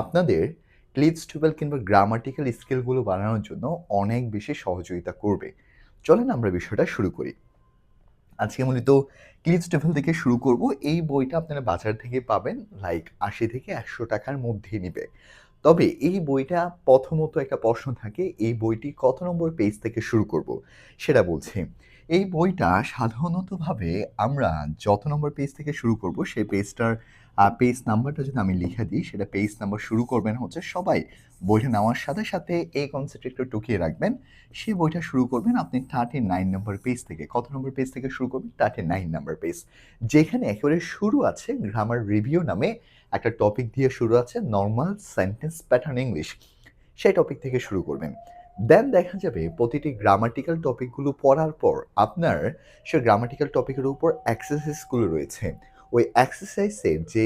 আপনাদের ক্লিপস টুবেল কিংবা গ্রামাটিক্যাল স্কিলগুলো বানানোর জন্য অনেক বেশি সহযোগিতা করবে। চলেন আমরা বিষয়টা শুরু করি। আজকে মূলত ক্লিপস টুবেল থেকে শুরু করব। এই বইটা আপনারা বাজার থেকে পাবেন লাইক আশি থেকে একশো টাকার মধ্যে নিবে। তবে এই বইটা প্রথমত একটা প্রশ্ন থাকে, এই বইটি কত নম্বর পেজ থেকে শুরু করব? সেটা বলছি। এই বইটা সাধারণতভাবে আমরা যত নম্বর পেজ থেকে শুরু করব, সেই পেজটার পেজ নাম্বারটা যদি আমি লিখে দিই, সেটা পেজ নাম্বার শুরু করবেন হচ্ছে সবাই। বইটা নেওয়ার সাথে সাথে এই কনসেপ্ট একটু টুকিয়ে রাখবেন। সে বইটা শুরু করবেন আপনি থার্টি নাইন নম্বর পেজ থেকে। কত নম্বর পেজ থেকে শুরু করবেন? থার্টি নাইন নম্বর পেজ যেখানে একেবারে শুরু আছে গ্রামার রিভিউ নামে একটা টপিক দিয়ে শুরু আছে নর্মাল সেন্টেন্স প্যাটার্ন ইংলিশ সেই টপিক থেকে শুরু করবেন। দেন দেখা যাবে প্রতিটি গ্রামাটিক্যাল টপিকগুলো পড়ার পর আপনার সে গ্রামাটিক্যাল টপিকের উপর এক্সারসাইজগুলো রয়েছে। ওই এক্সারসাইজের যে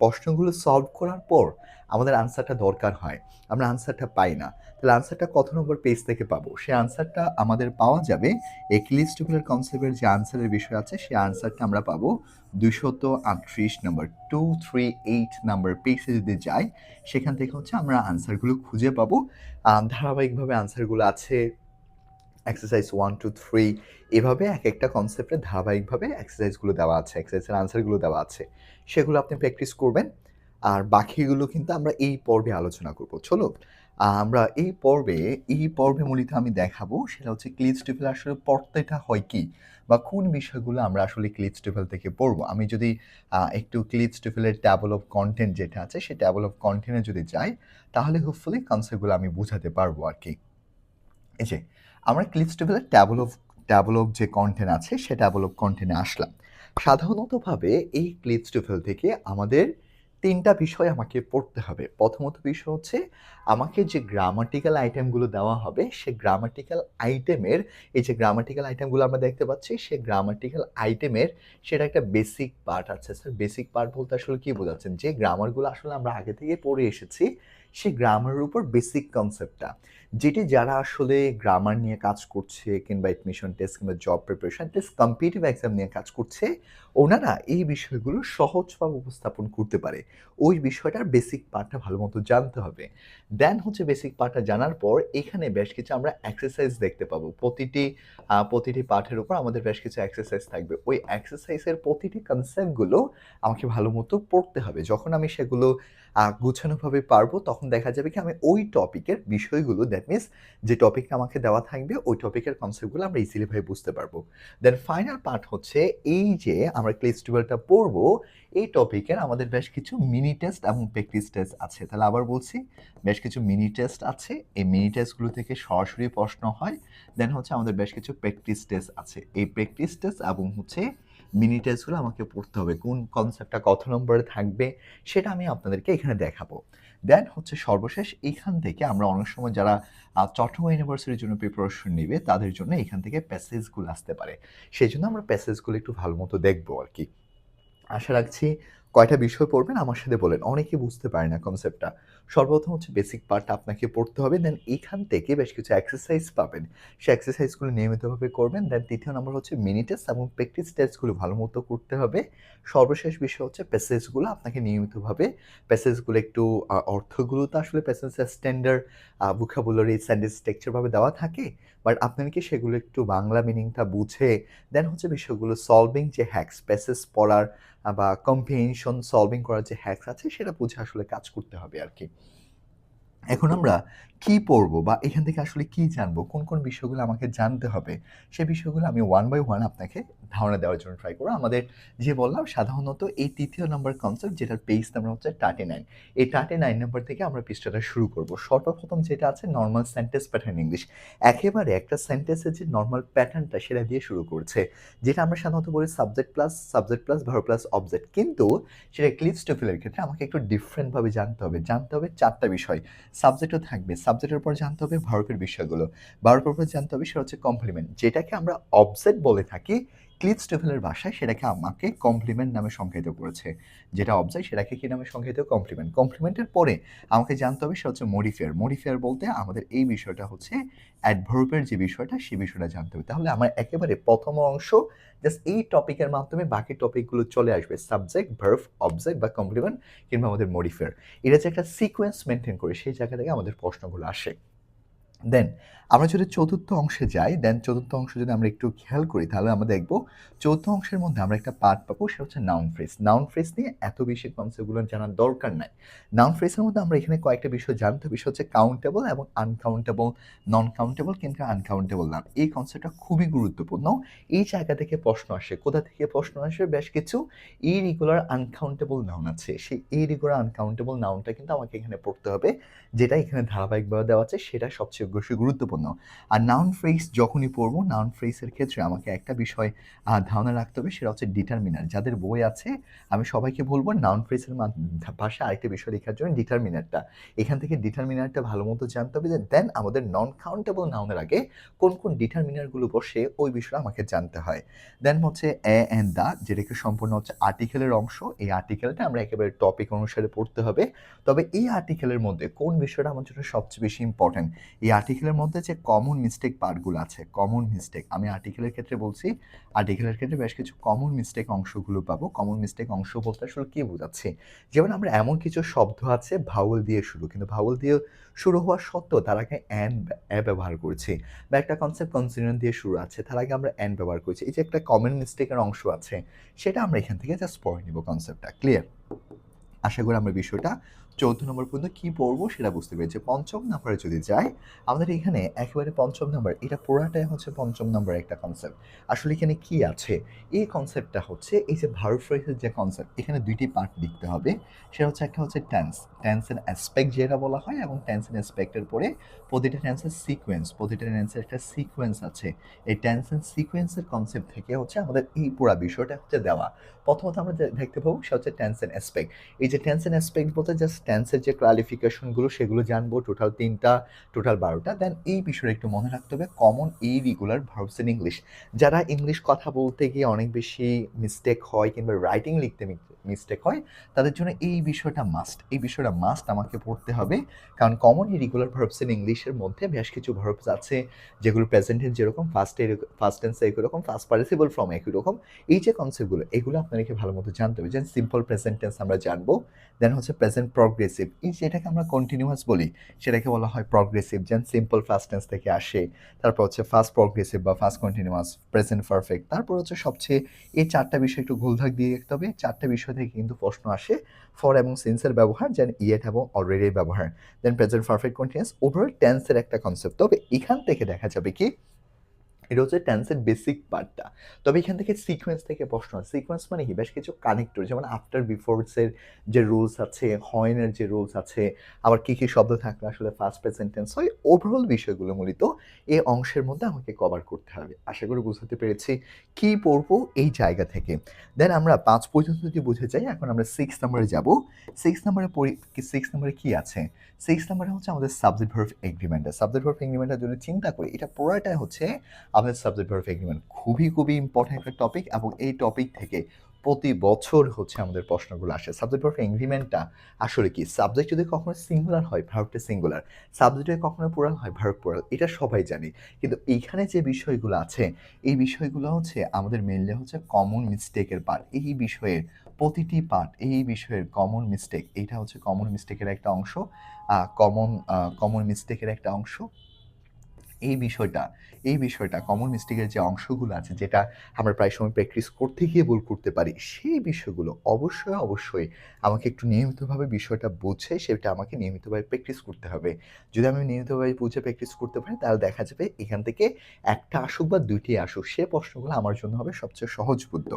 প্রশ্নগুলো সলভ করার পর আমাদের আনসারটা দরকার হয়। আমরা আনসারটা পাই না। তাহলে আনসারটা কত নম্বর পেজ থেকে পাবো? সেই আনসারটা আমাদের পাওয়া যাবে এক্লিস্টিকুলার কনসেপ্টের যে আনসারের বিষয় আছে, সেই আনসারটা আমরা পাবো দুশত আটত্রিশ number two three eight number পেজে যদি যাই, সেখান থেকে হচ্ছে আমরা আনসারগুলো খুঁজে পাবো। ধারাবাহিকভাবে আনসারগুলো আছে এক্সারসাইজ ওয়ান টু থ্রি এভাবে এক একটা কনসেপ্টে ধারাবাহিকভাবে এক্সারসাইজগুলো দেওয়া আছে এক্সারসাইজের আনসারগুলো দেওয়া আছে। সেগুলো আপনি প্র্যাকটিস করবেন। আর বাকিগুলো কিন্তু আমরা এই পর্বে আলোচনা করব। চলো, আমরা এই পর্বে এই পর্বে মূলত আমি দেখাবো সেটা হচ্ছে ক্লিজ টিফেল আসলে পড়তেটা হয় কি বা কোন বিষয়গুলো আমরা আসলে ক্লিজ টিফেল থেকে পড়ব। আমি যদি একটু ক্লিজ টিফেলের ট্যাবল অফ কন্টেন্ট যেটা আছে সেই ট্যাবল অফ কন্টেন্টে যদি যাই, তাহলে হোপফুলি কনসেপ্টগুলো আমি বোঝাতে পারব আর কি এই যে আমরা ক্লিপস টেবিলের ট্যাবল অফ ট্যাবল অফ যে কন্টেন্ট আছে, সে ট্যাবল অফ কন্টেন্টে আসলাম। সাধারণতভাবে এই ক্লিপস টেবিল থেকে আমাদের তিনটা বিষয় আমাকে পড়তে হবে। প্রথমত বিষয় হচ্ছে, আমাকে যে গ্রামাটিক্যাল আইটেমগুলো দেওয়া হবে, সে গ্রামাটিক্যাল আইটেমের এই যে গ্রামাটিক্যাল আইটেমগুলো আমরা দেখতে পাচ্ছি, সে গ্রামাটিক্যাল আইটেমের সেটা একটা বেসিক পার্ট আছে। স্যার বেসিক পার্ট বলতে আসলে কী বোঝাচ্ছেন? যে গ্রামারগুলো আসলে আমরা আগে থেকে পড়ে এসেছি, সে গ্রামারের উপর বেসিক কনসেপ্টটা যেটি যারা আসলে গ্রামার নিয়ে কাজ করছে কিংবা এডমিশন টেস্ট কিংবা job preparation test competitive exam নিয়ে কাজ করছে, ওনারা এই বিষয়গুলো সহজভাবে উপস্থাপন করতে পারে। ওই বিষয়টার বেসিক পার্টটা ভালো মতো জানতে হবে। দেন হচ্ছে বেসিক পার্টটা জানার পর এখানে বেশ কিছু আমরা এক্সারসাইজ দেখতে পাবো। প্রতিটি প্রতিটি পাঠের উপর আমাদের বেশ কিছু এক্সারসাইজ থাকবে। ওই এক্সারসাইজের প্রতিটি কনসেপ্টগুলো আমাকে ভালো মতো পড়তে হবে। যখন আমি সেগুলো গুছানোভাবে পারব তখন দেখা যাবে কি আমি ওই টপিকের বিষয়গুলো দ্যাট মিনস যে টপিকটা আমাকে দেওয়া থাকবে, ওই টপিকের কনসেপ্টগুলো আমরা ইজিলি ভাবে বুঝতে পারব। দেন ফাইনাল পার্ট হচ্ছে এই যে আমরা ক্লিস টিউবেলটা পড়ব, এই টপিকের আমাদের বেশ কিছু মিনি টেস্ট এবং প্র্যাকটিস টেস্ট আছে। তাহলে আবার বলছি, বেশ কিছু মিনি টেস্ট আছে, এই মিনি টেস্টগুলো থেকে সরাসরি প্রশ্ন হয়। দেন হচ্ছে আমাদের বেশ কিছু প্র্যাকটিস টেস্ট আছে। এই প্র্যাকটিস টেস্ট এবং হচ্ছে মিনি টেস্টগুলো আমাকে পড়তে হবে। কোন কনসেপ্টটা কত নম্বরে থাকবে, সেটা আমি আপনাদেরকে এখানে দেখাবো। দেন হচ্ছে সর্বশেষ এখান থেকে আমরা অনেক সময় যারা চট্টগ্রাম ইউনিভার্সিটির জন্য প্রিপারেশন নেবে, তাদের জন্য এখান থেকে প্যাসেজগুলো আসতে পারে। সেই জন্য আমরা প্যাসেজগুলো একটু ভালো মতো দেখব আর কি। আশা রাখছি কয়টা বিষয় পড়বেন আমার সাথে বলেন। অনেকে বুঝতে পারে না কনসেপ্টটা সর্বপ্রথম হচ্ছে বেসিক পার্ট আপনাকে পড়তে হবে দেন এখান থেকে বেশ কিছু এক্সারসাইজ পাবেন। সেই এক্সারসাইজগুলো নিয়মিতভাবে করবেন দেন তৃতীয় নম্বর হচ্ছে মিনি টেস্ট এবং প্র্যাকটিস টেস্টগুলো ভালো মতো করতে হবে। সর্বশেষ বিষয় হচ্ছে প্যাসেজগুলো আপনাকে নিয়মিতভাবে প্যাসেজগুলো একটু অর্থগুলো তো আসলে প্যাসেজের স্ট্যান্ডার্ড ভুকাবুলারি সেন্টেন্স স্ট্রাকচারভাবে দেওয়া থাকে। বাট আপনারা কি সেগুলো একটু বাংলা মিনিংটা বুঝে দেন হচ্ছে বিষয়গুলো সলভিং যে হ্যাক্স স্পেসেস পড়ার বা কম্পিনেশন সলভিং করার যে হ্যাক্স আছে সেটা বুঝে আসলে কাজ করতে হবে আর কি। এখন আমরা কি পড়ব বা এখান থেকে আসলে কি জানব? কোন কোন বিষয়গুলো আমাকে জানতে হবে? সেই বিষয়গুলো আমি ওয়ান বাই ওয়ান আপনাকে ধারণা দেওয়ার জন্য ট্রাই করব। আমাদের যে বললাম, সাধারণত এই তৃতীয় নম্বর কনসেপ্ট যেটার পেজ নাম্বার হচ্ছে টার্টি নাইন এই টার্টি নাইন নম্বর থেকে আমরা পৃষ্ঠাটা শুরু করব। সর্বপ্রথম যেটা আছে নর্মাল সেন্টেন্স প্যাটার্ন ইংলিশ একেবারে একটা সেন্টেন্সের যে নর্মাল প্যাটার্নটা সেটা দিয়ে শুরু করছে। যেটা আমরা সাধারণত বলি subject plus subject plus verb plus object কিন্তু সেটা ক্লিপস টোফিলের ক্ষেত্রে আমাকে একটু ডিফারেন্টভাবে জানতে হবে। জানতে হবে চারটা বিষয়। সাবজেক্টও থাকবে সাবজেক্টের উপর জানতে হবে ভার্বের বিষয়গুলো। ভার্বের উপর জানতে হবে, সেটা হচ্ছে কমপ্লিমেন্ট যেটাকে আমরা অবজেক্ট বলে থাকি ক্লিটস টেফেলের ভাষায় সেটাকে আমাকে কমপ্লিমেন্ট নামে সংজ্ঞায়িত করেছে। যেটা অবজেক্ট সেটাকে কি নামে সংজ্ঞায়িত? কমপ্লিমেন্ট। কমপ্লিমেন্টের পরে আমাকে জানতে হবে সেটা হচ্ছে মডিফায়ার মডিফায়ার বলতে আমাদের এই বিষয়টা হচ্ছে অ্যাডভার্বের যে বিষয়টা সেই বিষয়টা জানতে হবে। তাহলে আমার একেবারে প্রথম অংশ জাস্ট এই টপিকের মাধ্যমে বাকি টপিকগুলো চলে আসবে। সাবজেক্ট ভার্ভ অবজেক্ট বা কমপ্লিমেন্ট কিংবা আমাদের মডিফেয়ার এটা যে একটা সিকোয়েন্স মেনটেন করে, সেই জায়গা থেকে আমাদের প্রশ্নগুলো আসে। দেন আমরা যদি চতুর্থ অংশে যাই দেন চতুর্থ অংশ যদি আমরা একটু খেয়াল করি, তাহলে আমরা দেখব চতুর্থ অংশের মধ্যে আমরা একটা পার্ট পাবো, সেটা হচ্ছে নাউন ফ্রেস নাউন ফ্রেস নিয়ে এত বেশি কনসেপ্টগুলো জানার দরকার নাই। নাউন ফ্রেসের মধ্যে আমরা এখানে কয়েকটা বিষয় জানতে হবে হচ্ছে কাউন্টেবল এবং আনকাউন্টেবল নন কাউন্টেবল কিন্তু আনকাউন্টেবল নাম এই কনসেপ্টটা খুবই গুরুত্বপূর্ণ। এই জায়গা থেকে প্রশ্ন আসে, কোথা থেকে প্রশ্ন আসে? বেশ কিছু ইরেগুলার আনকাউন্টেবল নাউন আছে। সেই ইরেগুলার আনকাউন্টেবল নাউনটা কিন্তু আমাকে এখানে পড়তে হবে, যেটা এখানে ধারাবাহিকভাবে দেওয়া আছে, সেটা সবচেয়ে বেশি গুরুত্বপূর্ণ। আর নাউন ফ্রেস যখনই পড়ব নাউন ফ্রেসের ক্ষেত্রে আমাকে একটা বিষয় ধারণা রাখতে হবে, সেটা হচ্ছে ডিটারমিনার যাদের বই আছে, আমি সবাইকে বলব নাউন ফ্রেসের ভাষা আরেকটা বিষয় লেখার জন্য ডিটারমিনারটা এখান থেকে ডিটারমিনারটা ভালো মতো জানতে হবে যে দেন আমাদের নন কাউন্টেবল নাউনের আগে কোন কোন ডিটারমিনারগুলো বসে ওই বিষয়টা আমাকে জানতে হয়। দেন হচ্ছে এ অ্যান্ড দা যেটাকে সম্পূর্ণ হচ্ছে আর্টিকেলের অংশ। এই আর্টিকেলটা আমরা একেবারে টপিক অনুসারে পড়তে হবে। তবে এই আর্টিকেলের মধ্যে কোন বিষয়টা আমার জন্য সবচেয়ে বেশি ইম্পর্ট্যান্ট এই আর্টিকেলের মধ্যে যে কমন মিস্টেক পার্টগুলো আছে কমন মিস্টেক আমি আর্টিকেলের ক্ষেত্রে বলছি আর্টিকেলের ক্ষেত্রে বেশ কিছু কমন মিস্টেক অংশগুলো পাবো। কমন মিস্টেক অংশ বলতে আসলে কী বোঝাচ্ছি? যেমন আমরা এমন কিছু শব্দ আছে ভাউল দিয়ে শুরু, কিন্তু ভাউল দিয়ে শুরু হওয়া সত্ত্বেও তার আগে অ্যান অ্যা ব্যবহার করছি। বা একটা কনসেপ্ট কনসিডার দিয়ে শুরু আছে, তার আগে আমরা অ্যান ব্যবহার করছি। এই যে একটা কমন মিস্টেকের অংশ আছে, সেটা আমরা এখান থেকে জাস্ট পড়ে নিব কনসেপ্টটা ক্লিয়ার আশা করি আমরা বিষয়টা চৌদ্দ নম্বর পর্যন্ত কী পড়ব সেটা বুঝতে পেরেছি। পঞ্চম নাম্বারে যদি যাই, আমাদের এখানে একেবারে পঞ্চম নাম্বার এটা পুরাটাই হচ্ছে পঞ্চম নাম্বার একটা কনসেপ্ট আসলে এখানে কি আছে? এই কনসেপ্টটা হচ্ছে, এই যে ভার্ব যে কনসেপ্ট এখানে দুইটি পার্ট লিখতে হবে। সেটা হচ্ছে, একটা হচ্ছে ট্যান্স টেন্স অ্যান্ড অ্যাসপেক্ট যেটা বলা হয় এবং টেন্স অ্যান্ড অ্যাসপেক্টের পরে প্রতিটা টেন্সের সিকোয়েন্স প্রতিটা টেন্সের একটা সিকোয়েন্স আছে। এই টেন্স অ্যান্ড সিকোয়েন্সের কনসেপ্ট থেকে হচ্ছে আমাদের এই পুরা বিষয়টা হচ্ছে দেওয়া। প্রথমত আমরা দেখতে পাবো, সেটা হচ্ছে টেন্স অ্যান্ড অ্যাসপেক্ট এই যে অ্যান্ড অ্যাসপেক্ট বলতে জাস্ট টেন্সের যে ক্লারিফিকেশনগুলো সেগুলো জানব টোটাল তিনটা টোটাল বারোটা। দেন এই বিষয়টা একটু মনে রাখতে হবে কমন এই রেগুলার ভার্বস ইন ইংলিশ যারা ইংলিশ কথা বলতে গিয়ে অনেক বেশি মিস্টেক হয় কিংবা রাইটিং লিখতে মিস্টেক হয়, তাদের জন্য এই বিষয়টা মাস্ট এই বিষয়টা মাস্ট আমাকে পড়তে হবে, কারণ কমন এই রেগুলার ভার্বস ইন ইংলিশের মধ্যে বেশ কিছু ভার্বস আছে, যেগুলো প্রেজেন্টেন্স যেরকম ফার্স্ট ফার্স্ট টেন্স একই রকম ফার্স্ট পার্টিসিপল ফর্ম একই রকম। এই যে কনসেপ্টগুলো এগুলো আপনাদেরকে ভালো মতো জানতে হবে। যেন সিম্পল প্রেজেন্ট টেন্স আমরা জানব। দেন হচ্ছে প্রেজেন্ট প্রগ্রেসিভ এই যেটাকে আমরা কন্টিনিউয়াস বলি, সেটাকে বলা হয় প্রগ্রেসিভ যেন সিম্পল ফার্স্ট টেন্স থেকে আসে। তারপর হচ্ছে ফার্স্ট প্রগ্রেসিভ বা ফার্স্ট কন্টিনিউয়াস প্রেজেন্ট পারফেক্ট তারপর হচ্ছে সবচেয়ে এই চারটা বিষয় একটু গোলধাক দিয়ে রাখতে হবে। চারটা বিষয় থেকে কিন্তু প্রশ্ন আসে ফর এবং সেন্সের ব্যবহার, যেন ইয়েট এবং অলরেডি ব্যবহার। Then present perfect continuous overall টেন্সের একটা কনসেপ্ট তবে এখান থেকে দেখা যাবে কি এটা হচ্ছে টেন্সের বেসিক পার্টটা তবে এখান থেকে সিকোয়েন্স থেকে প্রশ্ন সিকোয়েন্স মানে কি? বেশ কিছু কানেক্টর যেমন আফটার বিফোরসের যে রুলস আছে হয়নের যে রুলস আছে, আবার কী কী শব্দ থাকলে আসলে ফার্স্ট প্রেজেন্ট টেন্স হয় ওভারঅল বিষয়গুলো মূলত এই অংশের মধ্যে আমাকে কভার করতে হবে। আশা করি বুঝতে পেরেছি কি পড়ব এই জায়গা থেকে। দেন আমরা পাঁচ পর্যন্ত যদি বুঝে যাই, এখন আমরা সিক্স নাম্বারে যাব। সিক্স নাম্বারে পড়ি সিক্স নাম্বারে কি আছে? সিক্স নাম্বারে হচ্ছে আমাদের সাবজেক্ট ভার্ভ এগ্রিমেন্টটা সাবজেক্ট ভার্ভ এগ্রিমেন্টের জন্য চিন্তা করি, এটা পুরোটাই হচ্ছে আমাদের সাবজেক্ট ভার্ভ এগ্রিমেন্ট খুবই খুবই ইম্পর্টেন্ট একটা টপিক এবং এই টপিক থেকে প্রতি বছর হচ্ছে আমাদের প্রশ্নগুলো আসে। সাবজেক্ট ভার্ভ এগ্রিমেন্টটা আসলে কি? সাবজেক্ট যদি কখনো সিঙ্গুলার হয় ভার্বটা সিঙ্গুলার সাবজেক্ট যদি কখনো পুরাল হয় ভার্ব পুরাল এটা সবাই জানি। কিন্তু এইখানে যে বিষয়গুলো আছে, এই বিষয়গুলো হচ্ছে আমাদের মেনলি হচ্ছে কমন মিস্টেকের পার্ট এই বিষয়ের প্রতিটি পার্ট এই বিষয়ের কমন মিস্টেক এইটা হচ্ছে কমন মিস্টেকের একটা অংশ। কমন কমন মিস্টেকের একটা অংশ। এই বিষয়টা এই বিষয়টা কমন মিস্টেকের যে অংশগুলো আছে, যেটা আমরা প্রায় সময় প্র্যাকটিস করতে গিয়ে ভুল করতে পারি, সেই বিষয়গুলো অবশ্যই অবশ্যই আমাকে একটু নিয়মিতভাবে বিষয়টা বুঝে সেটা আমাকে নিয়মিতভাবে প্র্যাকটিস করতে হবে। যদি আমি নিয়মিতভাবে বুঝে প্র্যাকটিস করতে পারি, তাহলে দেখা যাবে এখান থেকে একটা আসুক বা দুইটি আসুক, সে প্রশ্নগুলো আমার জন্য হবে সবচেয়ে সহজবোধ্য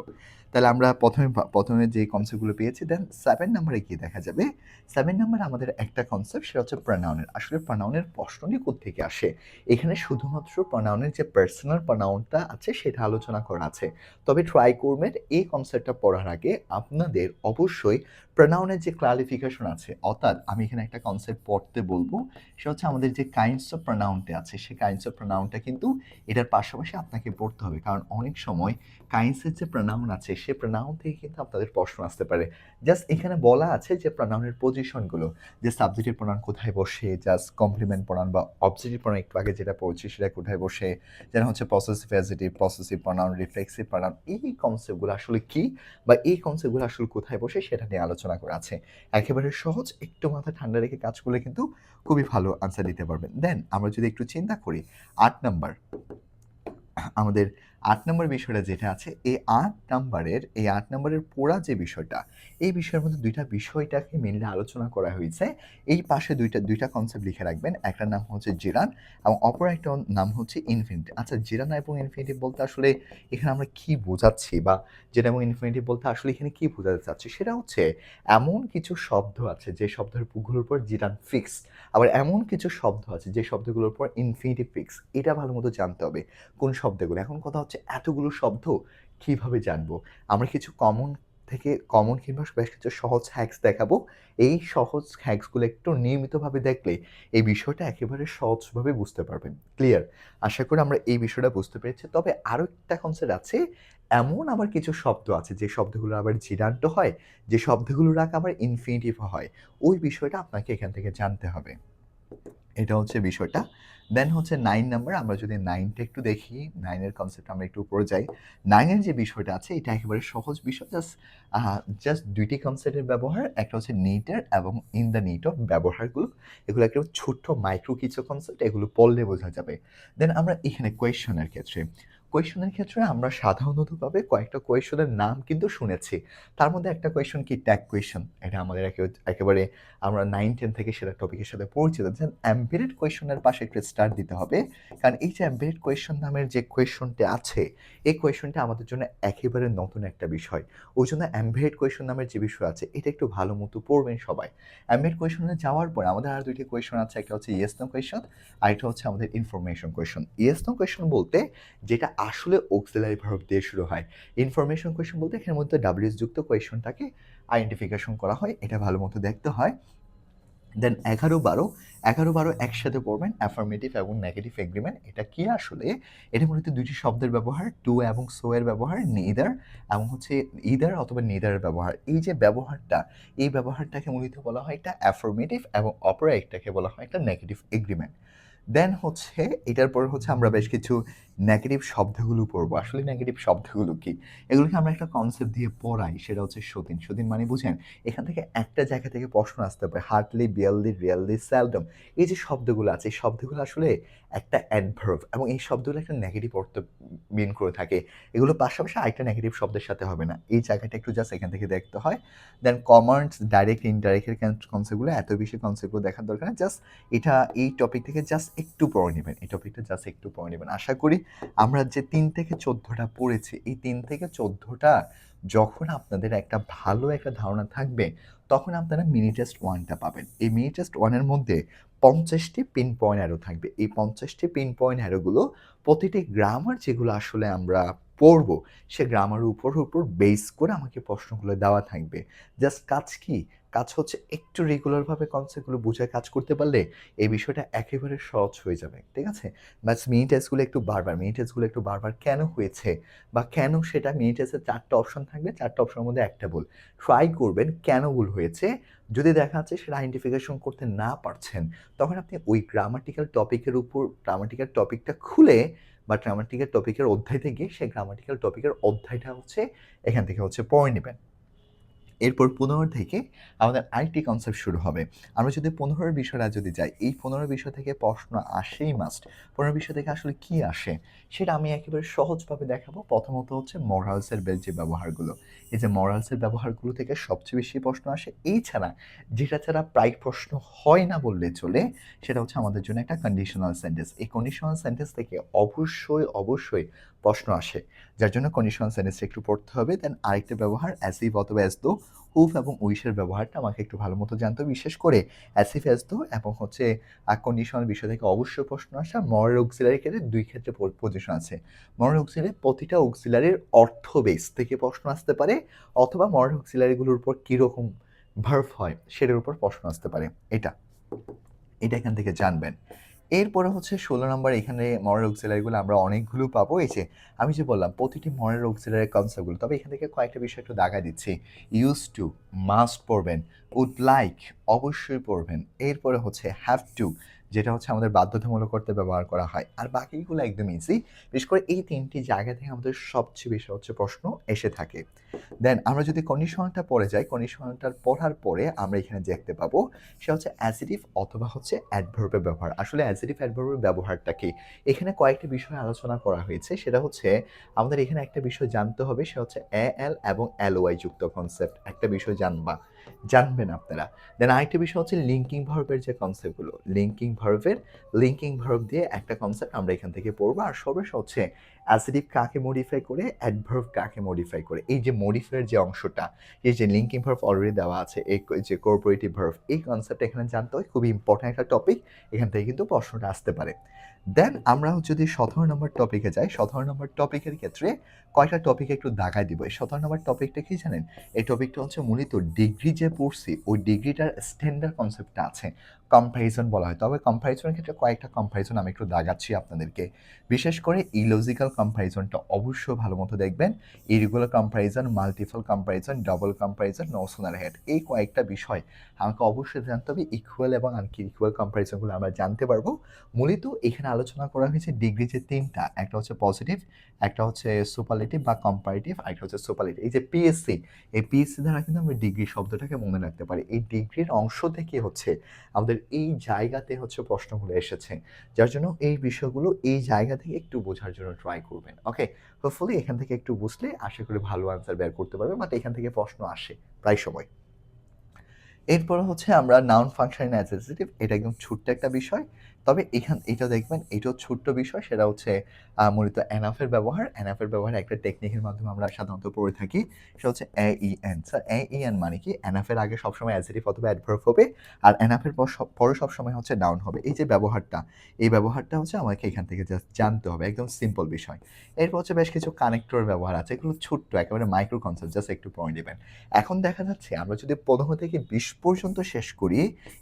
তাহলে আমরা প্রথমে প্রথমে যে কনসেপ্টগুলো পেয়েছি দেন সেভেন নাম্বারে গিয়ে দেখা যাবে। সেভেন নাম্বার আমাদের একটা কনসেপ্ট সেটা হচ্ছে প্রনাউনের আসলে প্রনাউনের প্রশ্নটি থেকে আসে? এখানে শুধুমাত্র প্রনাউনের যে পার্সোনাল প্রনাউনটা আছে, সেটা আলোচনা করা আছে। তবে ট্রাই করবেন, এই কনসেপ্টটা পড়ার আগে আপনাদের অবশ্যই প্রোনাউনের যে ক্লারিফিকেশন আছে, অর্থাৎ আমি এখানে একটা কনসেপ্ট পড়তে বলব, সেটা হচ্ছে আমাদের যে কাইন্ডস অফ প্রোনাউনটা আছে সেই কাইন্ডস অফ প্রোনাউনটা কিন্তু এটার পাশাপাশি আপনাকে পড়তে হবে। কারণ অনেক সময় কাইন্ডসের যে প্রোনাউন আছে, সে প্রোনাউন থেকে কিন্তু আপনাদের প্রশ্ন আসতে পারে। জাস্ট এখানে বলা আছে যে প্রোনাউনের পজিশনগুলো যে সাবজেক্টের প্রোনাউন কোথায় বসে জাস্ট কমপ্লিমেন্ট প্রোনাউন বা অবজেক্টিভ প্রোনাউন একটু আগে যেটা পড়ছি সেটা কোথায় বসে যেন হচ্ছে possessive adjective possessive pronoun reflexive pronoun এই কনসেপ্টগুলো আসলে কি বা এই কনসেপ্টগুলো আসলে কোথায় বসে সেটা নিয়ে আলোচনা করা আছে। একেবারে সহজ, একটু মাথা ঠান্ডা রেখে কাজ করলে কিন্তু খুবই ভালো আনসার দিতে পারবেন। দেন আমরা যদি একটু চিন্তা করি, আট নাম্বার আমাদের আট নম্বর বিষয়টা যেটা আছে, এই আট নাম্বারের, এই আট নম্বরের পোড়া যে বিষয়টা, এই বিষয়ের মধ্যে দুইটা বিষয়টাকে মেনলি আলোচনা করা হয়েছে। এই পাশে দুইটা দুইটা কনসেপ্ট লিখে রাখবেন। একটা নাম হচ্ছে জিরান এবং অপর একটা নাম হচ্ছে ইনফিনিটি আচ্ছা জিরান এবং ইনফিনিটি বলতে আসলে এখানে আমরা কি বোঝাচ্ছি বা যেটা এবং ইনফিনিটি বলতে আসলে এখানে কি বোঝাতে চাচ্ছি? সেটা হচ্ছে এমন কিছু শব্দ আছে যে শব্দেরগুলোর উপর জিরান ফিক্স আবার এমন কিছু শব্দ আছে যে শব্দগুলোর উপর ইনফিনিটি ফিক্স এটা ভালো মতো জানতে হবে কোন শব্দগুলো। এখন কথা হচ্ছে এতগুলো শব্দ কীভাবে জানব? আমরা কিছু কমন থেকে কমন কিংবা বেশ কিছু সহজ হ্যাক্স দেখাবো। এই সহজ হ্যাক্সগুলো একটু নিয়মিতভাবে দেখলে এই বিষয়টা একেবারে সহজভাবে বুঝতে পারবেন। ক্লিয়ার আশা করি আমরা এই বিষয়টা বুঝতে পেরেছি। তবে আরও একটা কনসেপ্ট আছে, এমন আবার কিছু শব্দ আছে যে শব্দগুলো আবার জিরান্ত হয়, যে শব্দগুলোর আগে আবার ইনফিনিটিভ হয়। ওই বিষয়টা আপনাকে এখান থেকে জানতে হবে। এটা হচ্ছে বিষয়টা। দেন হচ্ছে নাইন নাম্বার আমরা যদি নাইনটা একটু দেখি নাইনের কনসেপ্ট আমরা একটু উপরে যাই। নাইনের যে বিষয়টা আছে, এটা একেবারে সহজ বিষয় জাস্ট জাস্ট দুইটি কনসেপ্টের ব্যবহার, একটা হচ্ছে নেটার এবং ইন দ্য নেট অফ ব্যবহারগুলো। এগুলো একটা ছোট্ট মাইক্রো কিছু কনসেপ্ট এগুলো পড়লে বোঝা যাবে। দেন আমরা এখানে কোয়েশনের ক্ষেত্রে কোয়েশনের ক্ষেত্রে আমরা সাধারণতভাবে কয়েকটা কোয়েশনের নাম কিন্তু শুনেছি। তার মধ্যে একটা কোয়েশন কি? Tag question. এটা আমাদের একে- একেবারে আমরা নাইন টেন থেকে সেটা টপিকের সাথে পরিচিত। যেন অ্যাম্পিরেড কোয়েশনের পাশে একটু স্টার দিতে হবে। কারণ এই যে অ্যাম্পিরেড কোয়েশন নামের যে কোয়েশনটা আছে, এই কোয়েশনটা আমাদের জন্য একেবারে নতুন একটা বিষয়। ওই জন্য অ্যাম্পিরেড কোয়েশন নামের যে বিষয় আছে, এটা একটু ভালো মতো পড়বেন সবাই। অ্যাম্পিরেড কোয়েশনে যাওয়ার পর আমাদের আর দুইটি কোয়েশন আছে। একটা হচ্ছে ইয়েস নো কোয়েশন আর একটা হচ্ছে আমাদের information question yes no question বলতে যেটা আসলে অক্সিলারি ভার্ব দিয়ে শুরু হয়। ইনফরমেশন কোয়েশন বলতে এখানের মধ্যে ডাব্লিউএস যুক্ত কোয়েশনটাকে আইডেন্টিফিকেশন করা হয়, এটা ভালো মতো দেখতে হয়। দেন এগারো বারো এগারো বারো একসাথে পড়বেন অ্যাফার্মেটিভ এবং নেগেটিভ এগ্রিমেন্ট এটা কি আসলে? এটা মূলত দুইটি শব্দের ব্যবহার টু এবং সো এর ব্যবহার নেদার এবং হচ্ছে ইদার অথবা নিদারের ব্যবহার। এই যে ব্যবহারটা, এই ব্যবহারটাকে মূলত বলা হয় একটা অ্যাফার্মেটিভ এবং অপর একটাকে বলা হয় একটা নেগেটিভ এগ্রিমেন্ট দেন হচ্ছে, এটার পর হচ্ছে আমরা বেশ কিছু নেগেটিভ শব্দগুলো পড়ব। আসলে নেগেটিভ শব্দগুলো কি? এগুলোকে আমরা একটা কনসেপ্ট দিয়ে পড়াই, সেটা হচ্ছে সতীন। সতীন মানে বুঝেন, এখান থেকে একটা জায়গা থেকে প্রশ্ন আসতে পারে। হার্টলি বিয়াললি রিয়াললি স্যালডম এই যে শব্দগুলো আছে, এই শব্দগুলো আসলে একটা অ্যাডভার্ভ এবং এই শব্দগুলো একটা নেগেটিভ অর্থ মিন করে থাকে। এগুলো পাশাপাশি আরেকটা নেগেটিভ শব্দের সাথে হবে না। এই জায়গাটা একটু জাস্ট এখান থেকে দেখতে হয়। দেন কমার্স ডাইরেক্ট ইনডাইরেক্টের কনসেপ্টগুলো এত বেশি কনসেপ্টগুলো দেখার দরকার নেই। জাস্ট এটা, এই টপিক থেকে জাস্ট একটু পড়ে নেবেন। এই টপিকটা জাস্ট একটু পড়ে নেবেন। আশা করি আমরা যে তিন থেকে চোদ্দোটা পড়েছি, এই তিন থেকে চোদ্দোটা যখন আপনাদের একটা ভালো একটা ধারণা থাকবে, তখন আপনারা মিনি টেস্ট ওয়ানটা পাবেন। এই মিনি টেস্ট ওয়ানের মধ্যে পঞ্চাশটি পিন পয়েন্ট অ্যারো থাকবে। এই পঞ্চাশটি পিন পয়েন্ট অ্যারোগুলো প্রতিটি গ্রামার যেগুলো আসলে আমরা পড়ব, সে গ্রামার উপর উপর বেস করে আমাকে প্রশ্নগুলো দেওয়া থাকবে। জাস্ট কাজ কি? কাজ হচ্ছে একটু রেগুলারভাবে কনসেপ্টগুলো বুঝে কাজ করতে পারলে এই বিষয়টা একেবারে সহজ হয়ে যাবে, ঠিক আছে? ব্যাস মিনি টেস্টগুলো একটু বারবার মিনি টেস্টগুলো একটু বারবার কেন হয়েছে বা কেন সেটা মিনি টেস্টের চারটা অপশন থাকবে চারটা অপশনের মধ্যে একটা ভুল। ট্রাই করবেন কেন ভুল হয়েছে। যদি দেখা যাচ্ছে সেটা আইডেন্টিফিকেশন করতে না পারছেন, তখন আপনি ওই গ্রামাটিক্যাল টপিকের উপর গ্রামাটিক্যাল টপিকটা খুলে বা গ্রামাটিক্যাল টপিকের অধ্যায় থেকে সেই গ্রামাটিক্যাল টপিকের অধ্যায়টা হচ্ছে এখান থেকে হচ্ছে পড়ে নেবেন। এরপর পনেরো থেকে আমাদের আরেকটি কনসেপ্ট শুরু হবে। আমরা যদি পনেরো বিষয়টা যদি যাই, এই পনেরো বিষয় থেকে প্রশ্ন আসেই মাস্ট পনেরো বিষয় থেকে আসলে কি আসে? সেটা আমি একেবারে সহজভাবে দেখাবো। প্রথমত হচ্ছে মরালসের বেল যে ব্যবহারগুলো। এই যে মরালসের ব্যবহারগুলো থেকে সবচেয়ে বেশি প্রশ্ন আসে, এই ছাড়া যেটা ছাড়া প্রায় প্রশ্ন হয় না বললে চলে, সেটা হচ্ছে আমাদের জন্য একটা কন্ডিশনাল সেন্টেন্স এই কন্ডিশনাল সেন্টেন্স থেকে অবশ্যই অবশ্যই প্রশ্ন আসে। যার জন্য কন্ডিশনাল সেন্টেন্সটা একটু পড়তে হবে দেন আরেকটা ব্যবহার অ্যাসিভ অথবা অ্যাস দো হুফ এবং উইশের ব্যবহারটা আমাকে একটু ভালো মতো জানতে, বিশেষ করে অ্যাসিভ অ্যাস দো এবং হচ্ছে কন্ডিশনাল বিষয় থেকে অবশ্যই প্রশ্ন আসা মরাল অক্সিলারির ক্ষেত্রে দুই ক্ষেত্রে পজিশন আছে। মরাল অক্সিলারি প্রতিটা অক্সিলারির অর্থ বেস থেকে প্রশ্ন আসতে পারে অথবা মরাল অক্সিলারিগুলোর উপর কীরকম ভার্ভ হয়, সেটার উপর প্রশ্ন আসতে পারে। এটা এটা এখান থেকে জানবেন। এরপরে হচ্ছে ষোলো নম্বর এখানে মরাল অক্সিলারিগুলো আমরা অনেকগুলো পাবো। এই যে আমি যে বললাম, প্রতিটি মরাল অক্সিলারি কনসেপ্টগুলো তবে এখান থেকে কয়েকটা বিষয় একটু দেখা দিচ্ছি। ইউজ টু মাস্ট পড়বেন উড লাইক অবশ্যই পড়বেন। এরপরে হচ্ছে হ্যাভ টু যেটা হচ্ছে আমাদের বাধ্যতামূলক করতে ব্যবহার করা হয়। আর বাকিগুলো একদম ইজি বিশেষ করে এই তিনটি জায়গা থেকে আমাদের সবচেয়ে বেশি হচ্ছে প্রশ্ন এসে থাকে। দেন আমরা যদি কন্ডিশনালটা পড়ে যাই কন্ডিশনালটার পড়ার পরে আমরা এখানে দেখতে পাবো, সে হচ্ছে অ্যাসিডিভ অথবা হচ্ছে অ্যাডভার্বের ব্যবহার। আসলে অ্যাসিডিভ অ্যাডভার্বের ব্যবহারটা কি? এখানে কয়েকটি বিষয় আলোচনা করা হয়েছে, সেটা হচ্ছে আমাদের এখানে একটা বিষয় জানতে হবে, সে হচ্ছে এ এল এবং এল ওয়াই যুক্ত কনসেপ্ট একটা বিষয় জানবা। জানবেন আপনারা। দেন আরেকটা বিষয় হচ্ছে লিঙ্কিং ভার্বের যে কনসেপ্টগুলো লিঙ্কিং ভার্বের লিঙ্কিং ভার্ব দিয়ে একটা কনসেপ্ট আমরা এখান থেকে পড়ব। আর সর্বশেষ হচ্ছে অ্যাসিডিভ কাকে মডিফাই করে? অ্যাডভার্ভ কাকে মডিফাই করে? এই যে মডিফাইয়ের যে অংশটা, এই যে লিঙ্কিং ভার্ভ অলরেডি দেওয়া আছে, এই যে কোঅপারেটিভ ভার্ভ এই কনসেপ্ট এখানে জানতে হয়। খুবই ইম্পর্ট্যান্ট একটা টপিক এখান থেকে কিন্তু প্রশ্নটা আসতে পারে। দেন আমরা যদি সতেরো নম্বর টপিকে যাই, সতেরো নম্বর টপিকের ক্ষেত্রে কয়টা টপিক একটু দাগাই দিব। এই সতেরো নম্বর টপিকটা কি জানেন? এই টপিকটা হচ্ছে মূলত ডিগ্রি যে পড়ছি, ওই ডিগ্রিটার স্ট্যান্ডার্ড কনসেপ্টটা আছে। কম্প্যারিজন বলা হয়। তবে কম্প্যারিজনের ক্ষেত্রে কয়েকটা কম্প্যারিজন আমি একটু দাগাচ্ছি আপনাদেরকে। বিশেষ করে ইলজিক্যাল কম্প্যারিজনটা অবশ্যই ভালো মতো দেখবেন। Irregular comparison multiple comparison double comparison no sooner had এই কয়েকটা বিষয় আমাকে অবশ্যই জানতে হবে। ইকুয়াল এবং আনকি ইকুয়াল কম্প্যারিজনগুলো আমরা জানতে পারব। মূলত এখানে আলোচনা করা হয়েছে ডিগ্রি যে তিনটা। একটা হচ্ছে পজিটিভ একটা হচ্ছে সুপারলেটিভ বা কম্পারেটিভ একটা হচ্ছে সুপারলেটিভ এই যে পিএসসি এই পিএসসি দ্বারা কিন্তু আমরা ডিগ্রি শব্দটাকে মনে রাখতে পারি। এই ডিগ্রির অংশ থেকে হচ্ছে আমাদের এই জায়গাতে হচ্ছে প্রশ্নগুলো এসেছে, যার জন্য এই বিষয়গুলো এই জায়গা থেকে একটু বোঝার জন্য ট্রাই করবেন ওকে হোপফুলি এখান থেকে একটু বুঝলে আশা করি ভালো আনসার বের করতে পারবে বাট এখান থেকে প্রশ্ন আসে প্রায় সময়। এরপর হচ্ছে আমরা নাউন ফাংশন অ্যাসোসিয়েটিভ এটা একদম ছোট্ট একটা বিষয়। তবে এখান এটা দেখবেন এটাও ছোট্ট বিষয়, সেটা হচ্ছে মূলত অ্যানাফের ব্যবহার। অ্যানাফের ব্যবহার একটা টেকনিকের মাধ্যমে আমরা সাধারণত পড়ে থাকি, সেটা হচ্ছে A E N sir A E N মানে কি? অ্যানাফের আগে সবসময় অ্যাসিটিভ অথবা অ্যাডভার্ব হবে, আর অ্যানাফের পর সব, পরে সবসময় হচ্ছে ডাউন হবে। এই যে ব্যবহারটা, এই ব্যবহারটা হচ্ছে আমাকে এখান থেকে জাস্ট জানতে হবে, একদম সিম্পল বিষয়। এরপর হচ্ছে বেশ কিছু কানেক্টর ব্যবহার আছে, এগুলো ছোট্ট, একেবারে মাইক্রো কনসেপ্ট জাস্ট একটু পয়েন্ট দেবেন এখন দেখা যাচ্ছে, আমরা যদি পনেরো থেকে বিশ পর্যন্ত শেষ করি,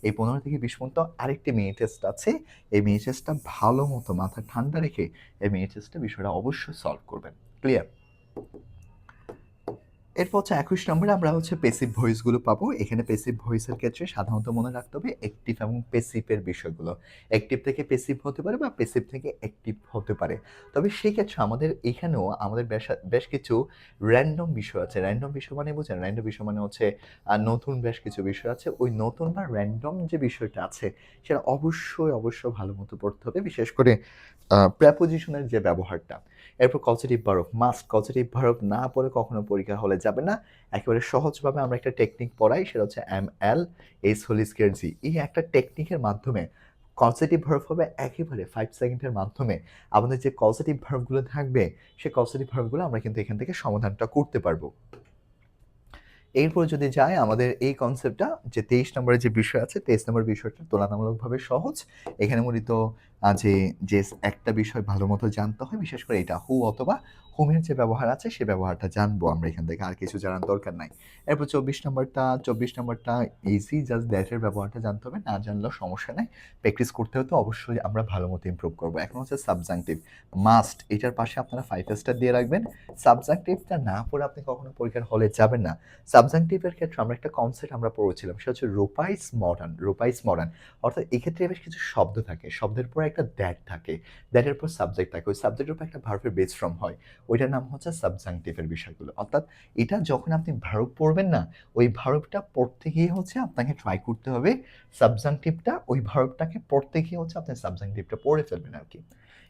এই পনেরো থেকে বিশ পর্যন্ত আরেকটি মিনি টেস্ট আছে এই টেস্টটা ভালো মতো মাথা ঠান্ডা রেখে এই টেস্টটা বিষয়টা অবশ্যই সলভ করবেন। ক্লিয়ার এরপর হচ্ছে একুশ নম্বরে আমরা হচ্ছে পেসিভ ভয়েসগুলো পাবো। এখানে পেসিভ ভয়েসের ক্ষেত্রে সাধারণত মনে রাখতে হবে অ্যাক্টিভ এবং পেসিভের বিষয়গুলো। অ্যাক্টিভ থেকে পেসিভ হতে পারে বা পেসিভ থেকে অ্যাক্টিভ হতে পারে। তবে সেই ক্ষেত্রে আমাদের এখানেও আমাদের বেশ কিছু র্যান্ডম বিষয় আছে। র্যান্ডম বিষয় মানে বুঝেন র্যান্ডম বিষয় মানে হচ্ছে নতুন বেশ কিছু বিষয় আছে। ওই নতুন বা র্যান্ডম যে বিষয়টা আছে, সেটা অবশ্যই অবশ্যই ভালো মতো পড়তে হবে। বিশেষ করে প্রেপোজিশনের যে ব্যবহারটা। এরপর causative verb must causative verb না পড়ে কখনো পরীক্ষা হলে যাবে না। একেবারে সহজভাবে আমরা একটা টেকনিক পড়াই, সেটা হচ্ছে এম এল এইচ হোলিস্কের জি এই একটা টেকনিকের মাধ্যমে কলসেটিভ ভার্ব হবে একেবারে ফাইভ সেকেন্ডের মাধ্যমে। আমাদের যে কলসেটিভ ভার্বগুলো থাকবে সেই কলসেটিভ ভার্বগুলো আমরা কিন্তু এখান থেকে সমাধানটা করতে পারব। এরপর যদি যায় আমাদের এই কনসেপ্টটা যে তেইশ নম্বরের যে বিষয় আছে, তেইশ নম্বর বিষয়টা তুলনামূলকভাবে সহজ। এখানে মূলত যে যে একটা বিষয় ভালো মতো জানতে হয়, বিশেষ করে এটা হু অথবা হোমের যে ব্যবহার আছে, সে ব্যবহারটা জানব আমরা এখান থেকে, আর কিছু জানার দরকার নাই। এরপর চব্বিশ নম্বরটা চব্বিশ নম্বরটা ইজি জাস্ট দ্যাটের ব্যবহারটা জানতে হবে, না জানলেও সমস্যা নাই। প্র্যাকটিস করতে হতে অবশ্যই আমরা ভালো মতো ইমপ্রুভ করব। এখন হচ্ছে সাবজাংটিভ মাস্ট এটার পাশে আপনারা ফাইভ স্টার দিয়ে রাখবেন। সাবজাংটিভটা না পড়ে আপনি কখনো পরীক্ষার হলে যাবেন না। সাবজাংটিভের ক্ষেত্রে আমরা একটা কনসেপ্ট আমরা পড়েছিলাম, সেটা হচ্ছে রোপাইস মডার্ন রোপাইস মডার্ন অর্থাৎ এক্ষেত্রে বেশ কিছু শব্দ থাকে, শব্দের পর একটা দ্যাট থাকে। দ্যাটের উপর সাবজেক্ট থাকে। ওই সাবজেক্টের উপর একটা ভার্বের বেস ফ্রম হয়। ওইটার নাম হচ্ছে সাবজাংটিভের বিষয়গুলো। অর্থাৎ এটা যখন আপনি ভার্ব পড়বেন না, ওই ভার্বটা পড়তে গিয়ে হচ্ছে আপনাকে ট্রাই করতে হবে। সাবজাংটিভটা ওই ভার্বটাকে পড়তে গিয়ে হচ্ছে আপনি সাবজাংটিভটা পড়ে ফেলবেন আর কি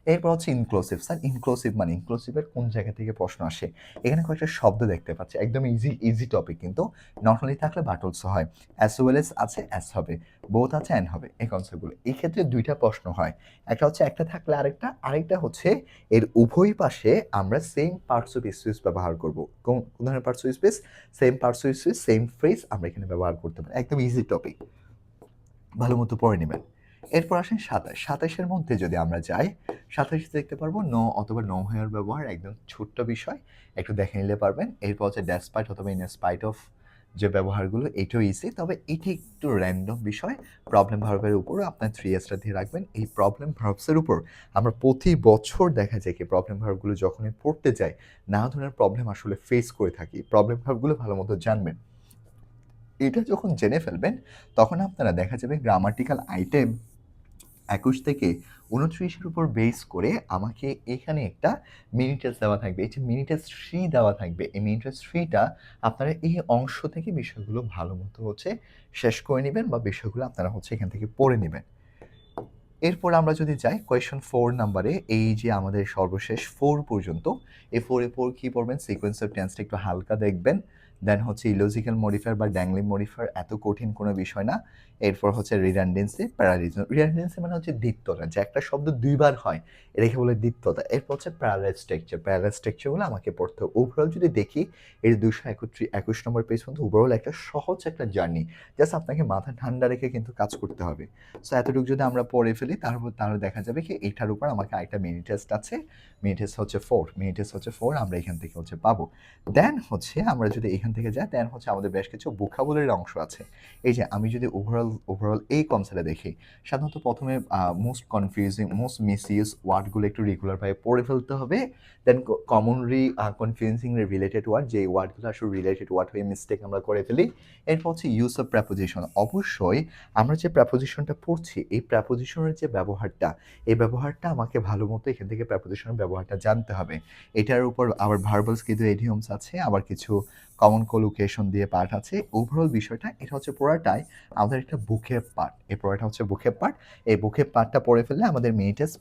এরপর হচ্ছে ইনক্লুসিভ স্যার ইনক্লুসিভ মানে ইনক্লুসিভের কোন জায়গা থেকে প্রশ্ন আসে? এখানে কয়েকটা শব্দ দেখতে পাচ্ছি, একদম ইজি ইজি টপিক কিন্তু নট অনলি থাকলে বাট অলসো হয়। অ্যাজ ওয়েল এস আছে অ্যাস হবে। বোথ আছে অ্যান্ড হবে, এই কনসেপ্টগুলো এই ক্ষেত্রে দুইটা প্রশ্ন হয়। একটা হচ্ছে একটা থাকলে আরেকটা আরেকটা হচ্ছে এর উভয় পাশে আমরা সেম পার্টস অফ স্পেস ব্যবহার করব। কোন কোন ধরনের parts of speech same parts of speech same phrase আমরা এখানে ব্যবহার করতে পারি। একদম ইজি টপিক ভালো মতো পড়ে নেবেন। এরপর আসেন সাতাশ। সাতাশের মধ্যে যদি আমরা যাই, সাতাশে দেখতে পারব নো অথবা নো হেয়ার ব্যবহার একদম ছোট্ট বিষয়। একটু দেখে নিলে পারবেন। এরপর হচ্ছে ড্যাসপাইট অথবা ইন স্পাইট অফ যে ব্যবহারগুলো, এটাও ইজি তবে এটি একটু র্যান্ডম বিষয়। প্রবলেম ভার্বের উপর আপনার থ্রি এসটা দিয়ে রাখবেন। এই প্রবলেম ভার্বসের উপর আমরা প্রতি বছর দেখা যায় কি প্রবলেম ভার্বগুলো যখনই পড়তে যাই নানা ধরনের প্রবলেম আসলে ফেস করে থাকি। প্রবলেম ভার্বগুলো ভালো মতো জানবেন। এটা যখন জেনে ফেলবেন, তখন আপনারা দেখা যাবে গ্রামাটিক্যাল আইটেম একুশ থেকে উনত্রিশের উপর বেস করে আমাকে এখানে একটা মিনিটেস দেওয়া থাকবে। এই যে মিনিটেস থ্রি দেওয়া থাকবে, এই মিনিটেস থ্রিটা আপনারা এই অংশ থেকে বিষয়গুলো ভালো মতো হচ্ছে শেষ করে নেবেন বা বিষয়গুলো আপনারা হচ্ছে এখান থেকে পড়ে নেবেন। এরপর আমরা যদি যাই কোয়েশন ফোর নাম্বারে এই যে আমাদের সর্বশেষ ফোর পর্যন্ত, এই ফোরে ফোর কী পড়বেন? সিকোয়েন্স অফ টেন্সটা একটু হালকা দেখবেন। দেন হচ্ছে ইলজিক্যাল মডিফায়ার বা ড্যাংলি মডিফায়ার এত কঠিন কোনো বিষয় না। এরপর হচ্ছে রিডান্ডেন্সি প্যারালিজম রিডান্ডেন্সি মানে হচ্ছে দ্বিত্বতা, যে একটা শব্দ দুইবার হয়, এটাকে বলে দ্বিত্বতা। এরপর হচ্ছে প্যারালাইজ স্ট্রাকচার প্যারালাইজ স্ট্রাকচারগুলো আমাকে পড়তে হবে। ওভারঅল যদি দেখি, এর দুশো একত্রিশ, একুশ নম্বর পেজ পর্যন্ত ওভারঅল একটা সহজ একটা জার্নি জাস্ট আপনাকে মাথা ঠান্ডা রেখে কিন্তু কাজ করতে হবে। সো এতটুকু যদি আমরা পড়ে ফেলি তারপর তাহলে দেখা যাবে কি, এটার উপর আমাকে আরেকটা মিনি টেস্ট আছে। মিনি টেস্ট হচ্ছে ফোর মিনি টেস্ট হচ্ছে ফোর আমরা এখান থেকে হচ্ছে পাবো। দেন হচ্ছে আমরা যদি এখান থেকে যায় দেন হচ্ছে আমাদের বেশ কিছু বুকাবলের অংশ আছে। এই যে আমি যদি ওভারঅল ওভারঅল এই কনসেপ্টে দেখি, সাধারণত প্রথমে মোস্ট কনফিউজিং মোস্ট মিসইউজ ওয়ার্ডগুলো একটু রেগুলারভাবে পড়ে ফেলতে হবে। Then commonly confusing related word যে ওয়ার্ডগুলো আসলে রিলেটেড ওয়ার্ড হয়ে মিস্টেক আমরা করে ফেলি। এরপর হচ্ছে ইউজ অফ প্র্যাপোজিশন অবশ্যই আমরা যে প্র্যাপোজিশনটা পড়ছি, এই প্র্যাপোজিশনের যে ব্যবহারটা, এই ব্যবহারটা আমাকে ভালো মতো এখান থেকে প্র্যাপোজিশনের ব্যবহারটা জানতে হবে। এটার উপর আবার ভার্বালস কিছু এডিয়মস আছে, আবার কিছু কমন কোলোকেশন দিয়ে পার্ট আছে। ওভারঅল বিষয়টা, এটা হচ্ছে পুরাটাই আমাদের একটা বুকে পার্ট এই পুরাটা হচ্ছে বুকে পার্ট এই বুকে পার্টটা পড়ে ফেললে আমাদের মিনিটেস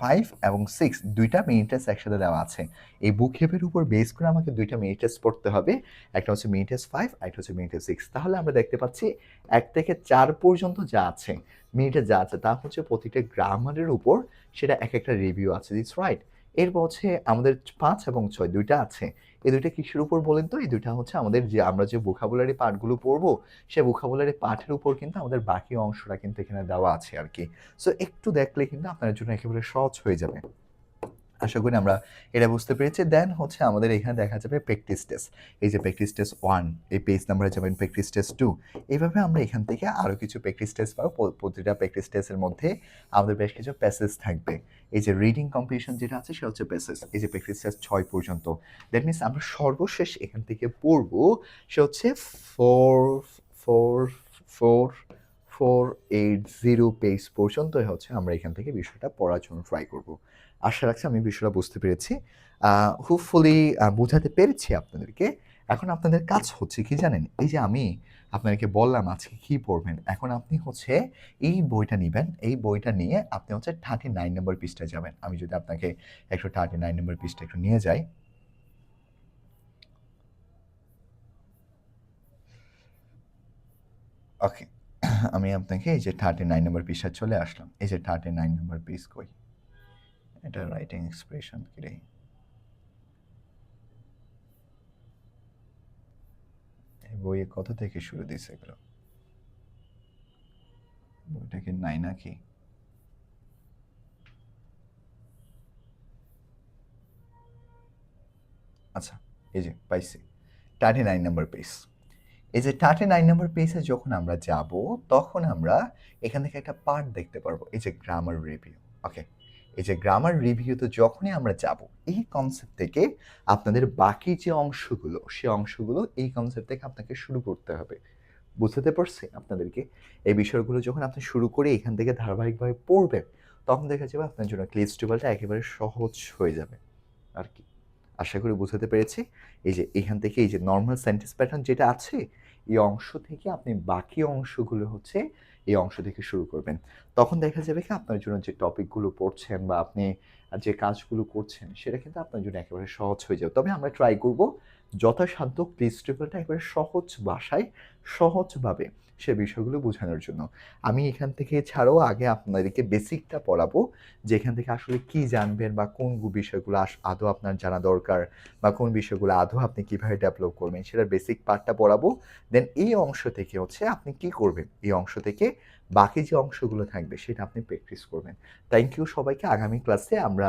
ফাইভ এবং সিক্স দুইটা মিনিটেস একসাথে দেওয়া আছে। এই বুক হেপের উপর বেস করে আমাকে দুইটা মিনিটেস পড়তে হবে। একটা হচ্ছে মিনিটেস ফাইভ আর একটা হচ্ছে মিনিটেস সিক্স তাহলে আমরা দেখতে পাচ্ছি এক থেকে চার পর্যন্ত যা আছে মিনিটে যা আছে, তা হচ্ছে প্রতিটা গ্রামারের উপর সেটা এক একটা রিভিউ আছে। দিস রাইট এরপর হচ্ছে আমাদের পাঁচ এবং ছয় দুইটা আছে। এই দুইটা কিসের উপর বলেন তো? এই দুইটা হচ্ছে আমাদের যে আমরা যে ভোকাবুলারি পাঠগুলো পড়ব সে ভোকাবুলারি পাঠের উপর কিন্তু আমাদের বাকি অংশটা কিন্তু এখানে দেওয়া আছে আর কি সো একটু দেখলে কিন্তু আপনার জন্য একেবারে সহজ হয়ে যাবে। আশা করি আমরা এটা বুঝতে পেরেছি। দেন হচ্ছে আমাদের এখানে দেখা যাবে প্র্যাকটিস টেস্ট এই যে প্র্যাকটিস টেস্ট ওয়ান এই পেজ নাম্বারে যাবেন প্র্যাকটিস টেস্ট টু এইভাবে আমরা এখান থেকে আরও কিছু প্র্যাকটিস টেস্ট পাবো প্রতিটা প্র্যাকটিস টেস্টের মধ্যে আমাদের বেশ কিছু প্যাসেজ থাকবে। এই যে রিডিং কম্পিটিশন যেটা আছে সেটা হচ্ছে প্যাসেজ এই যে প্র্যাকটিস টেস্ট ছয় পর্যন্ত। দ্যাট মিনস আমরা সর্বশেষ এখান থেকে পড়ব সে হচ্ছে four four four four eight zero page পর্যন্ত হচ্ছে আমরা এখান থেকে বিষয়টা পড়ার জন্য ট্রাই করব। আশা রাখছি আমি বিষয়টা বুঝতে পেরেছি। হোপফুলি বোঝাতে পেরেছি আপনাদেরকে। এখন আপনাদের কাজ হচ্ছে কি জানেন? এই যে আমি আপনাদেরকে বললাম আজকে কি পড়বেন, এখন আপনি হচ্ছে এই বইটা নেবেন। এই বইটা নিয়ে আপনি হচ্ছে থার্টি নাইন নম্বর পৃষ্ঠায় যাবেন। আমি যদি আপনাকে একটু থার্টি নাইন নম্বর পৃষ্ঠা একটু নিয়ে যাই। ওকে আমি আপনাকে এই যে থার্টি নাইন নম্বর পৃষ্ঠায় চলে আসলাম। এই যে থার্টি নাইন নম্বর পিস কই? এটা রাইটিং এক্সপ্রেশন কি রে? বইয়ে কত থেকে শুরু দিছে এগুলো? বইটা কি নাই নাকি? আচ্ছা এই যে পাইছি। থার্টি নাইন নম্বর পেজ এই যে থার্টি নাইন নম্বর পেজে যখন আমরা যাব, তখন আমরা এখান থেকে একটা পার্ট দেখতে পারব। এই যে গ্রামার রিভিউ ওকে এই যে গ্রামার রিভিউতে যখনই আমরা যাব, এই কনসেপ্ট থেকে আপনাদের বাকি যে অংশগুলো, সে অংশগুলো এই কনসেপ্ট থেকে আপনাকে শুরু করতে হবে। বুঝতে পারছি আপনাদেরকে? এই বিষয়গুলো যখন আপনি শুরু করে এখান থেকে ধারাবাহিকভাবে পড়বেন, তখন দেখা যাবে আপনার জন্য টিউবলটা একেবারে সহজ হয়ে যাবে আর কি আশা করি বুঝাতে পেরেছি। এই যে এখান থেকে এই যে নর্মাল সেন্টেন্স প্যাটার্ন যেটা আছে, এই অংশ থেকে আপনি বাকি অংশগুলো হচ্ছে এই অংশ থেকে শুরু করবেন। তখন দেখা যাবে কি আপনার জন্য যে টপিকগুলো পড়ছেন বা আপনি যে কাজগুলো করছেন, সেটা কিন্তু আপনার জন্য একেবারে সহজ হয়ে যাবে। তবে আমরা ট্রাই করব যথাসাধ্য টেবিলটা একেবারে সহজ ভাষায়, সহজভাবে সে বিষয়গুলো বোঝানোর জন্য। আমি এখান থেকে ছাড়াও আগে আপনাদেরকে বেসিকটা পড়াবো যে এখান থেকে আসলে কি জানবেন বা কোন বিষয়গুলো আদৌ আপনার জানা দরকার বা কোন বিষয়গুলো আদৌ আপনি কীভাবে ডেভেলপ করবেন, সেটার বেসিক পার্টটা পড়াবো। দেন এই অংশ থেকে হচ্ছে আপনি কি করবেন? এই অংশ থেকে বাকি যে অংশগুলো থাকবে সেটা আপনি প্র্যাকটিস করবেন। থ্যাংক ইউ সবাইকে। আগামী ক্লাসে আমরা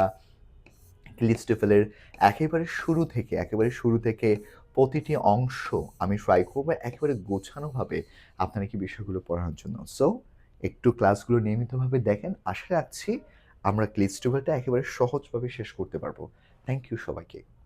ক্লিস্টেফেলের একেবারে শুরু থেকে, একেবারে শুরু থেকে প্রতিটি অংশ আমি ট্রাই করব একেবারে গোছানোভাবে আপনারা কি বিষয়গুলো পড়ানোর জন্য। সো একটু ক্লাসগুলো নিয়মিতভাবে দেখেন। আশা রাখছি আমরা ক্লিজ টুয়েলভটা একেবারে সহজভাবে শেষ করতে পারব। থ্যাংক ইউ সবাইকে।